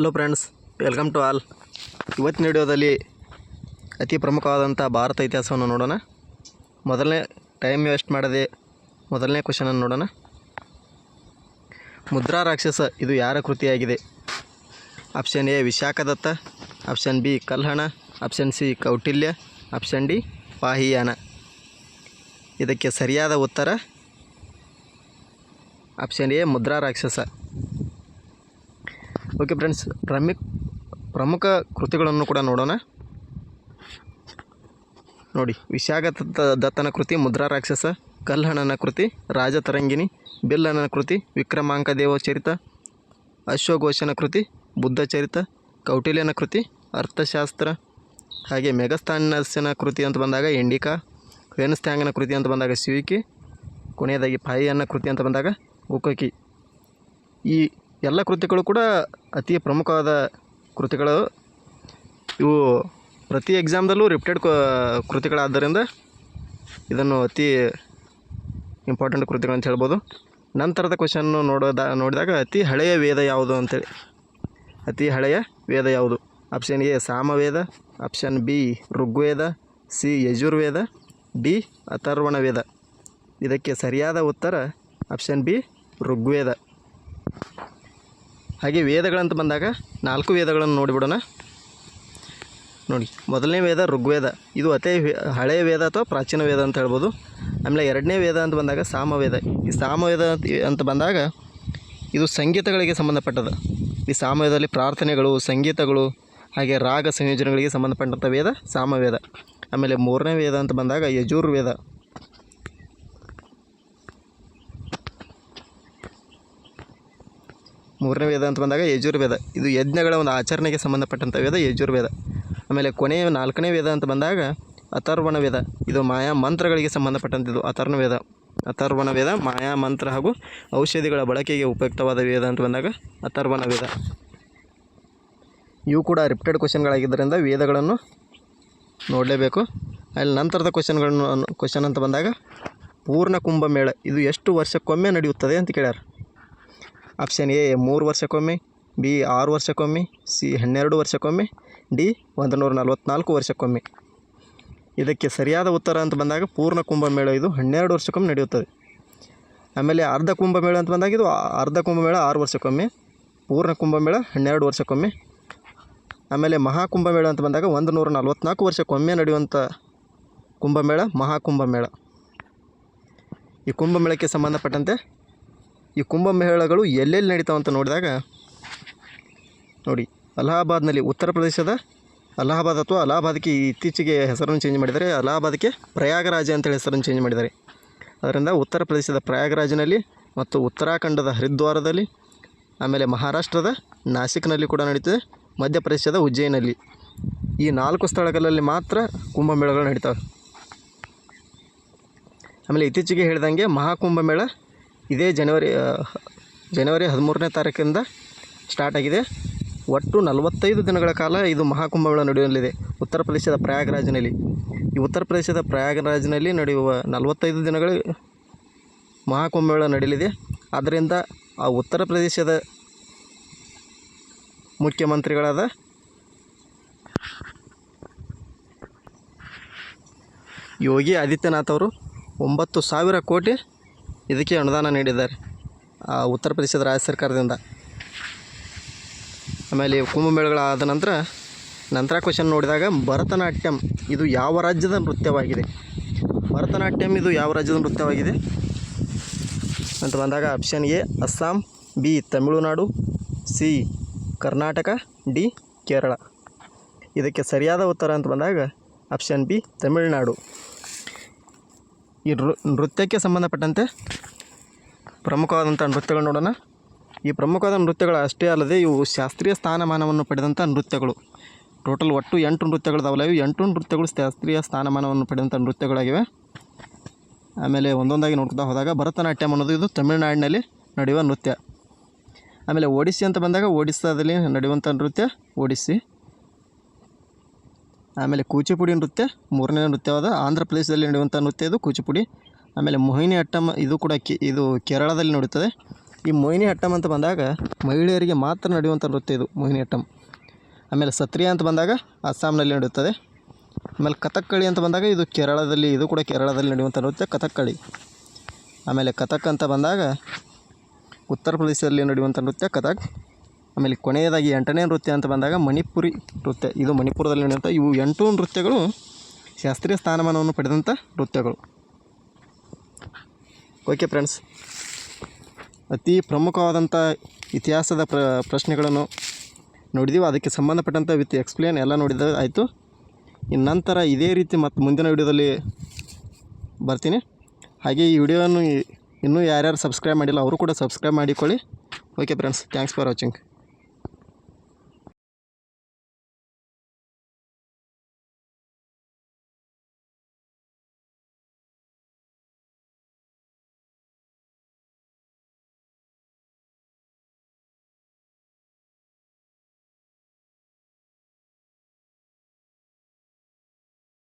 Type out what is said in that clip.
Hello friends welcome to all ಇವತ್ತಿನ ವಿಡಿಯೋದಲ್ಲಿ ಅತಿ ಪ್ರಮುಖವಾದಂಥ ಭಾರತ ಇತಿಹಾಸವನ್ನು ನೋಡೋಣ. ಮೊದಲನೇ ಟೈಮ್ ವೇಸ್ಟ್ ಮಾಡದೆ ಮೊದಲನೇ ಕ್ವಶನನ್ನು ನೋಡೋಣ. ಮುದ್ರಾ ರಾಕ್ಷಸ ಇದು ಯಾರ ಕೃತಿಯಾಗಿದೆ? Option A Vishakhadatta. Option B Kalhana. Option C Kautilya. Option D Fahien. ಇದಕ್ಕೆ ಸರಿಯಾದ ಉತ್ತರ ಆಪ್ಷನ್ ಎ ಮುದ್ರಾ ರಾಕ್ಷಸ. ಓಕೆ ಫ್ರೆಂಡ್ಸ್ ಪ್ರಮಿಕ್ ಪ್ರಮುಖ ಕೃತಿಗಳನ್ನು ಕೂಡ ನೋಡೋಣ. ನೋಡಿ ವಿಶಾಖ ದತ್ತ ದತ್ತನ ಕೃತಿ, ಮುದ್ರಾ ರಾಕ್ಷಸ, ಕಲ್ಹಣನ ಕೃತಿ ರಾಜತರಂಗಿಣಿ ಬಿಲ್ಲನ ಕೃತಿ, ವಿಕ್ರಮಾಂಕ ದೇವ ಚರಿತ ಅಶ್ವಘೋಷನ ಕೃತಿ, ಬುದ್ಧ ಚರಿತ, ಕೌಟಿಲ್ಯನ ಕೃತಿ, ಅರ್ಥಶಾಸ್ತ್ರ, ಹಾಗೆ ಮೆಗಸ್ಥಾನಸ್ಯನ ಕೃತಿ ಅಂತ ಬಂದಾಗ ಇಂಡಿಕಾ, ವೆನ್ಸ್ಟ್ಯಾಂಗನ ಕೃತಿ ಅಂತ ಬಂದಾಗ ಸಿವಿಕಿ, ಕೊನೆಯದಾಗಿ ಪಾಯಿಯನ್ನ ಕೃತಿ ಅಂತ ಬಂದಾಗ ಉಕಕಿ. ಈ ಎಲ್ಲ ಕೃತಿಗಳು ಕೂಡ ಅತಿ ಪ್ರಮುಖವಾದ ಕೃತಿಗಳು. ಇವು ಪ್ರತಿ ಎಕ್ಸಾಮ್ದಲ್ಲೂ ರಿಪಿಟೆಡ್ ಕೃತಿಗಳಾದ್ದರಿಂದ ಇದನ್ನು ಅತಿ ಇಂಪಾರ್ಟೆಂಟ್ ಕೃತಿಗಳು ಅಂತ ಹೇಳ್ಬೋದು. ನಂತರದ ಕ್ವಶನ್ನು ನೋಡೋದ, ನೋಡಿದಾಗ ಅತಿ ಹಳೆಯ ವೇದ ಯಾವುದು ಅಂತೇಳಿ. ಅತಿ ಹಳೆಯ ವೇದ ಯಾವುದು? Option A Samaveda option B Rigveda, C Yajurveda, D Atharvana Veda ಇದಕ್ಕೆ ಸರಿಯಾದ ಉತ್ತರ ಆಪ್ಷನ್ ಬಿ ಋಗ್ವೇದ. ಹಾಗೆ ವೇದಗಳಂತ ಬಂದಾಗ ನಾಲ್ಕು ವೇದಗಳನ್ನು ನೋಡಿಬಿಡೋಣ. ನೋಡಿ, ಮೊದಲನೇ ವೇದ ಋಗ್ವೇದ. ಇದು ಅತೇ ಹಳೆಯ ವೇದ ಅಥವಾ ಪ್ರಾಚೀನ ವೇದ ಅಂತ ಹೇಳ್ಬೋದು. ಆಮೇಲೆ ಎರಡನೇ ವೇದ ಅಂತ ಬಂದಾಗ ಸಾಮವೇದ. ಈ ಸಾಮವೇದ ಅಂತ- ಬಂದಾಗ ಇದು ಸಂಗೀತಗಳಿಗೆ ಸಂಬಂಧಪಟ್ಟದ್ದು. ಈ ಸಾಮವೇದದಲ್ಲಿ ಪ್ರಾರ್ಥನೆಗಳು, ಸಂಗೀತಗಳು, ಹಾಗೆ ರಾಗ ಸಂಯೋಜನೆಗಳಿಗೆ ಸಂಬಂಧಪಟ್ಟಂಥ ವೇದ ಸಾಮವೇದ. ಆಮೇಲೆ ಮೂರನೇ ವೇದ ಅಂತ ಬಂದಾಗ ಯಜುರ್ವೇದ. ಮೂರನೇ ವೇದ ಅಂತ ಬಂದಾಗ ಯಜುರ್ವೇದ. ಇದು ಯಜ್ಞಗಳ ಒಂದು ಆಚರಣೆಗೆ ಸಂಬಂಧಪಟ್ಟಂಥ ವೇದ ಯಜುರ್ವೇದ. ಆಮೇಲೆ ಕೊನೆಯ ನಾಲ್ಕನೇ ವೇದ ಅಂತ ಬಂದಾಗ ಅಥರ್ವಣ ವೇದ. ಇದು ಮಾಯಾ ಮಂತ್ರಗಳಿಗೆ ಸಂಬಂಧಪಟ್ಟಂಥದ್ದು ಅಥರ್ವಣ ವೇದ. ಅಥರ್ವಣ ವೇದ, ಮಾಯಾ ಮಂತ್ರ ಹಾಗೂ ಔಷಧಿಗಳ ಬಳಕೆಗೆ ಉಪಯುಕ್ತವಾದ ವೇದ ಅಂತ ಬಂದಾಗ ಅಥರ್ವಣ ವೇದ. ಇವು ಕೂಡ ರಿಪ್ಟೆಡ್ ಕ್ವಶನ್ಗಳಾಗಿದ್ದರಿಂದ ವೇದಗಳನ್ನು ನೋಡಲೇಬೇಕು. ಅಲ್ಲಿ ನಂತರದ ಕ್ವಶನ್ಗಳನ್ನು, ಕ್ವಶನ್ ಅಂತ ಬಂದಾಗ ಪೂರ್ಣ ಕುಂಭಮೇಳ ಇದು ಎಷ್ಟು ವರ್ಷಕ್ಕೊಮ್ಮೆ ನಡೆಯುತ್ತದೆ ಅಂತ ಕೇಳ್ಯಾರ. ಆಪ್ಷನ್ ಎ, ಮೂರು ವರ್ಷಕ್ಕೊಮ್ಮೆ, ಬಿ, ಆರು ವರ್ಷಕ್ಕೊಮ್ಮೆ, ಸಿ, ಹನ್ನೆರಡು ವರ್ಷಕ್ಕೊಮ್ಮೆ, ಡಿ ಒಂದು ನೂರ ನಲ್ವತ್ನಾಲ್ಕು ವರ್ಷಕ್ಕೊಮ್ಮೆ. ಇದಕ್ಕೆ ಸರಿಯಾದ ಉತ್ತರ ಅಂತ ಬಂದಾಗ ಪೂರ್ಣ ಕುಂಭಮೇಳ ಇದು. ಹನ್ನೆರಡು ವರ್ಷಕ್ಕೊಮ್ಮೆ ನಡೆಯುತ್ತದೆ. ಆಮೇಲೆ ಅರ್ಧ ಕುಂಭಮೇಳ ಅಂತ ಬಂದಾಗ ಇದು ಅರ್ಧ ಕುಂಭಮೇಳ, ಆರು ವರ್ಷಕ್ಕೊಮ್ಮೆ. ಪೂರ್ಣ ಕುಂಭಮೇಳ, ಹನ್ನೆರಡು ವರ್ಷಕ್ಕೊಮ್ಮೆ. ಆಮೇಲೆ ಮಹಾಕುಂಭಮೇಳ ಅಂತ ಬಂದಾಗ ಒಂದು ನೂರ ನಲ್ವತ್ನಾಲ್ಕು ವರ್ಷಕ್ಕೊಮ್ಮೆ ನಡೆಯುವಂಥ ಕುಂಭಮೇಳ, ಮಹಾಕುಂಭಮೇಳ. ಈ ಕುಂಭಮೇಳಕ್ಕೆ ಸಂಬಂಧಪಟ್ಟಂತೆ ಈ ಕುಂಭಮೇಳಗಳು ಎಲ್ಲೆಲ್ಲಿ ನಡೀತಾವ ಅಂತ ನೋಡಿದಾಗ, ನೋಡಿ, ಅಲಹಾಬಾದ್ನಲ್ಲಿ ಉತ್ತರ ಪ್ರದೇಶದ ಅಲಹಾಬಾದ್ ಅಥವಾ ಅಲಹಾಬಾದ್ಗೆ ಇತ್ತೀಚೆಗೆ ಹೆಸರನ್ನು ಚೇಂಜ್ ಮಾಡಿದ್ದಾರೆ ಅಲಹಾಬಾದ್ಗೆ ಪ್ರಯಾಗರಾಜ ಅಂತೇಳಿ ಹೆಸರನ್ನು ಚೇಂಜ್ ಮಾಡಿದ್ದಾರೆ. ಅದರಿಂದ ಉತ್ತರ ಪ್ರದೇಶದ ಪ್ರಯಾಗರಾಜ್ನಲ್ಲಿ ಮತ್ತು ಉತ್ತರಾಖಂಡದ ಹರಿದ್ವಾರದಲ್ಲಿ, ಆಮೇಲೆ ಮಹಾರಾಷ್ಟ್ರದ ನಾಸಿಕ್ನಲ್ಲಿ ಕೂಡ ನಡೀತದೆ, ಮಧ್ಯಪ್ರದೇಶದ ಉಜ್ಜಯಿನಲ್ಲಿ. ಈ ನಾಲ್ಕು ಸ್ಥಳಗಳಲ್ಲಿ ಮಾತ್ರ ಕುಂಭಮೇಳಗಳು ನಡೀತಾವೆ. ಆಮೇಲೆ ಇತ್ತೀಚೆಗೆ ಹೇಳಿದಂಗೆ ಮಹಾಕುಂಭಮೇಳ ಇದೇ ಜನವರಿ ಜನವರಿ ಹದಿಮೂರನೇ ತಾರೀಕಿಂದ ಸ್ಟಾರ್ಟ್ ಆಗಿದೆ. ಒಟ್ಟು ನಲವತ್ತೈದು ದಿನಗಳ ಕಾಲ ಇದು ಮಹಾಕುಂಭಗಳ ನಡೆಯಲಿದೆ. ಉತ್ತರ ಪ್ರದೇಶದ ಪ್ರಯಾಗರಾಜ್ನಲ್ಲಿ. ಈ ಉತ್ತರ ಪ್ರದೇಶದ ಪ್ರಯಾಗರಾಜ್ನಲ್ಲಿ ನಡೆಯುವ ನಲವತ್ತೈದು ದಿನಗಳು ಮಹಾಕುಂಭಮೇಳ ನಡೆಯಲಿದೆ. ಆದ್ದರಿಂದ ಆ ಉತ್ತರ ಪ್ರದೇಶದ ಮುಖ್ಯಮಂತ್ರಿಗಳಾದ ಯೋಗಿ ಆದಿತ್ಯನಾಥ್ ಅವರು ಒಂಬತ್ತು ಸಾವಿರ ಕೋಟಿ ಇದಕ್ಕೆ ಅನುದಾನ ನೀಡಿದ್ದಾರೆ ಉತ್ತರ ಪ್ರದೇಶದ ರಾಜ್ಯ ಸರ್ಕಾರದಿಂದ. ಆಮೇಲೆ ಕುಂಭಮೇಳಗಳಾದ ನಂತರ ನಂತರ ಕ್ವಶನ್ ನೋಡಿದಾಗ ಭರತನಾಟ್ಯಂ, ಇದು ಯಾವ ರಾಜ್ಯದ ನೃತ್ಯವಾಗಿದೆ? ಭರತನಾಟ್ಯಂ ಇದು ಯಾವ ರಾಜ್ಯದ ನೃತ್ಯವಾಗಿದೆ? ಅಂತ ಬಂದಾಗ option A, Assam, B, Tamil Nadu, C, Karnataka, D, Kerala. ಇದಕ್ಕೆ ಸರಿಯಾದ ಉತ್ತರ ಅಂತ ಬಂದಾಗ ಆಪ್ಷನ್ ಬಿ, ತಮಿಳುನಾಡು. ಈ ನೃತ್ಯಕ್ಕೆ ಸಂಬಂಧಪಟ್ಟಂತೆ ಪ್ರಮುಖವಾದಂಥ ನೃತ್ಯಗಳು ನೋಡೋಣ. ಈ ಪ್ರಮುಖವಾದ ನೃತ್ಯಗಳು ಅಷ್ಟೇ ಅಲ್ಲದೆ ಇವು ಶಾಸ್ತ್ರೀಯ ಸ್ಥಾನಮಾನವನ್ನು ಪಡೆದಂಥ ನೃತ್ಯಗಳು. ಟೋಟಲ್ ಒಟ್ಟು ಎಂಟು ನೃತ್ಯಗಳಿದಾವಲ್ಲ ಇವು ಎಂಟು ನೃತ್ಯಗಳು ಶಾಸ್ತ್ರೀಯ ಸ್ಥಾನಮಾನವನ್ನು ಪಡೆದಂಥ ನೃತ್ಯಗಳಾಗಿವೆ. ಆಮೇಲೆ ಒಂದೊಂದಾಗಿ ನೋಡ್ತಾ ಹೋದಾಗ ಭರತನಾಟ್ಯಂ ಅನ್ನೋದು ಇದು ತಮಿಳುನಾಡಿನಲ್ಲಿ ನಡೆಯುವ ನೃತ್ಯ. ಆಮೇಲೆ ಒಡಿಸ್ಸಿ ಅಂತ ಬಂದಾಗ ಒಡಿಸ್ಸಾದಲ್ಲಿ ನಡೆಯುವಂಥ ನೃತ್ಯ ಒಡಿಸ್ಸಿ ಆಮೇಲೆ ಕೂಚಿಪುಡಿ ನೃತ್ಯ, ಮೂರನೇ ನೃತ್ಯವಾದ ಆಂಧ್ರ ಪ್ರದೇಶದಲ್ಲಿ ನಡೆಯುವಂಥ ನೃತ್ಯ ಇದು ಕೂಚಿಪುಡಿ. ಆಮೇಲೆ ಮೊಹಿನಿ ಅಟ್ಟಮ್ಮ ಇದು ಕೂಡ ಇದು ಕೇರಳದಲ್ಲಿ ನಡೆಯುತ್ತದೆ ಈ ಮೊಹಿನಿ ಅಟ್ಟಮ್ ಅಂತ ಬಂದಾಗ ಮಹಿಳೆಯರಿಗೆ ಮಾತ್ರ ನಡೆಯುವಂಥ ನೃತ್ಯ ಇದು ಮೊಹಿನಿ ಅಟ್ಟಮ್ ಆಮೇಲೆ ಸತ್ರಿಯ ಅಂತ ಬಂದಾಗ ಅಸ್ಸಾಂನಲ್ಲಿ ನಡೆಯುತ್ತದೆ ಆಮೇಲೆ ಕಥಕ್ಕಳಿ ಅಂತ ಬಂದಾಗ ಇದು ಕೇರಳದಲ್ಲಿ, ಇದು ಕೂಡ ಕೇರಳದಲ್ಲಿ ನಡೆಯುವಂಥ ನೃತ್ಯ ಕಥಕ್ಕಳಿ. ಆಮೇಲೆ ಕಥಕ್ ಅಂತ ಬಂದಾಗ ಉತ್ತರ ಪ್ರದೇಶದಲ್ಲಿ ನಡೆಯುವಂಥ ನೃತ್ಯ ಕಥಕ್. ಆಮೇಲೆ ಕೊನೆಯದಾಗಿ ಎಂಟನೇ ನೃತ್ಯ ಅಂತ ಬಂದಾಗ ಮಣಿಪುರಿ ನೃತ್ಯ. ಇದು ಮಣಿಪುರದಲ್ಲಿ ನಡೆಯುವಂಥ ಇವು ಎಂಟು ನೃತ್ಯಗಳು ಶಾಸ್ತ್ರೀಯ ಸ್ಥಾನಮಾನವನ್ನು ಪಡೆದಂಥ ನೃತ್ಯಗಳು. ಓಕೆ ಫ್ರೆಂಡ್ಸ್ ಅತಿ ಪ್ರಮುಖವಾದಂಥ ಇತಿಹಾಸದ ಪ್ರ, ಪ್ರಶ್ನೆಗಳನ್ನು ನೋಡಿದೀವಿ. ಅದಕ್ಕೆ ಸಂಬಂಧಪಟ್ಟಂಥ ವಿತ್ ಎಕ್ಸ್ಪ್ಲೇನ್ ಎಲ್ಲ ನೋಡಿದ ಆಯಿತು. ಇನ್ನು ನಂತರ ಇದೇ ರೀತಿ ಮತ್ತು ಮುಂದಿನ ವಿಡಿಯೋದಲ್ಲಿ ಬರ್ತೀನಿ. ಹಾಗೆ ಈ ವಿಡಿಯೋವನ್ನು ಇನ್ನೂ ಯಾರ್ಯಾರು ಸಬ್ಸ್ಕ್ರೈಬ್ ಮಾಡಿಲ್ಲ, ಅವರು ಕೂಡ ಸಬ್ಸ್ಕ್ರೈಬ್ ಮಾಡಿಕೊಳ್ಳಿ. Okay friends thanks for watching